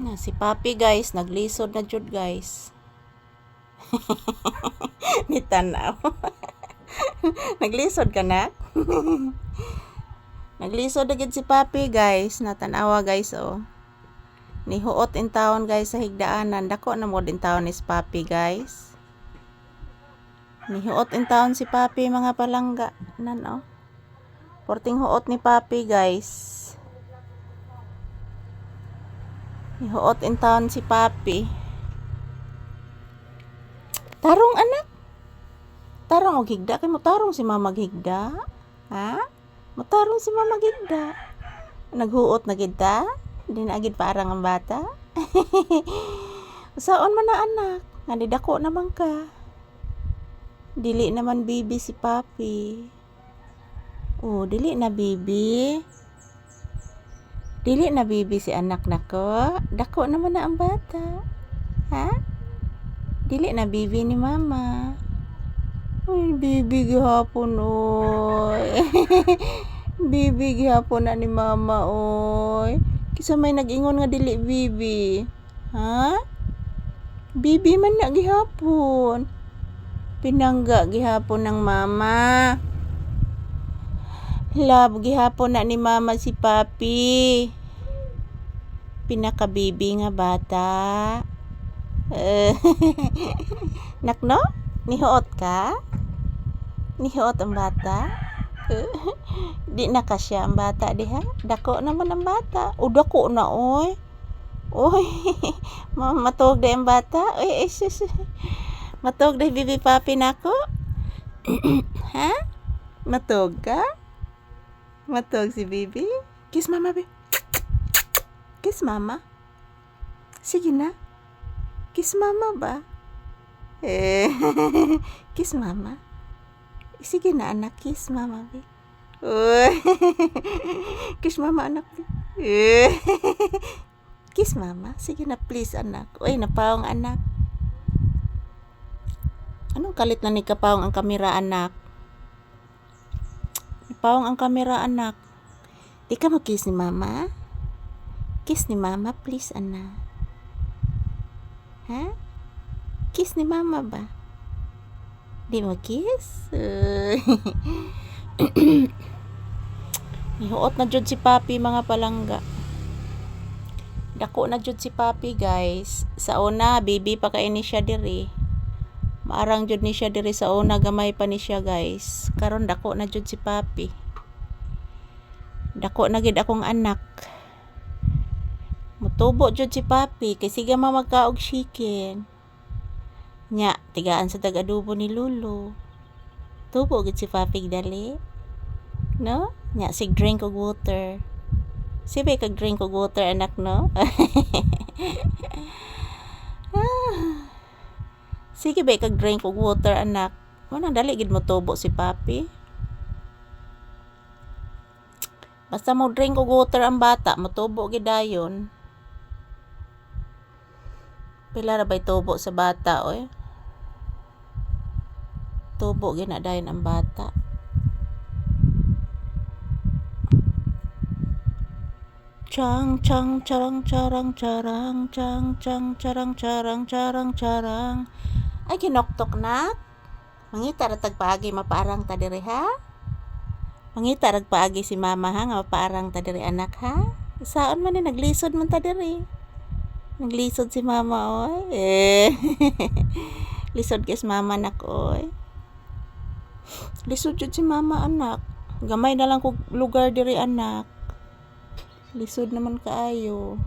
Na si Papi guys, naglisod na jud guys. Ni tanaw. naglisod ka na? naglisod na gid si Papi guys, natanawa guys oh. Nihuot in town guys sa higdaanan. Dako na mo din town is Papi guys. Nihuot in town si Papi mga palangga. Nan oh. Porting huot ni Papi guys. Nihuot in town si Papi. Tarong anak. Tarong og higda kay mo tarong si Mama higda. Ha? Motarong si Mama higda. Naghuot na gid ta? Di na gid parang ang bata. Saon man na anak? Nga dako naman ka. Dili naman bibi si Papi. Oh, dili na bibi. Dili na bibi si anak nako. Dako naman na ang bata. Ha? Dili na bibi ni mama. Uy, bibi gihapon oy. bibi gihapon na ni mama oy. Kisa may nag-ingon nga dili bibi. Ha? Bibi man na gihapon. Pinangga gihapon ng mama. Love, gihapon na ni mama si papi. Pinakabibi nga bata. Eh, Nakno? Nihuot ka? Nihuot ang bata? Di na kasya ang bata diha. Dako naman ang bata. O dako na oy. Oy, ma- matog na ang bata. Oy, eh, sus. Matog na bibi papi nako. ha? Matog ka? Matog si Bibi. Kiss mama, Bibi. Kiss mama. Sige na. Kiss mama ba? Eh, kiss mama. Sige na anak, kiss mama, Bibi. Uy. kiss mama anak. Eh. kiss mama. Sige na please anak. Uy, napawang anak. Anong kalit na ni kapawang ang kamera anak? Pawang ang kamera anak. Di ka mag-kiss ni mama? Kiss ni mama please anak. Ha? Kiss ni mama ba? Di mo kiss? Nihuot na jud si Papi mga palangga. Dako na jud si Papi guys. Sa una, baby pa kay ni siya diri. Maarang jud ni siya diri sa una gamay pa ni siya guys. Karon dako na jud si Papi. Dako na gid akong anak. Mutubo jud si Papi kay sige ma magkaog chicken. Nya, tigaan sa tag-adobo ni Lulu. Tubo gid si Papi dali. No? Nya sig drink og water. Sibe kag drink og water anak no? Sige ba kag drink og water anak. Wala dali gid mo tubo si papi. Basta mo drink og water ang bata, motubo gid dayon. Pila ra bay tubo sa bata oy? Tubo gid na dayon ang bata. Chang chang charang charang charang chang chang charang charang charang charang ay kinoktok na. Mangita ra tag paagi maparang ta diri ha? Mangita rag paagi si mama ha? Nga maparang ta diri anak ha? Saon man ni naglisod man ta diri. Naglisod si mama oy. Eh lisod kis mama nak oy. Lisod jud si mama anak. Gamay na lang kog lugar diri anak. Lisod naman kaayo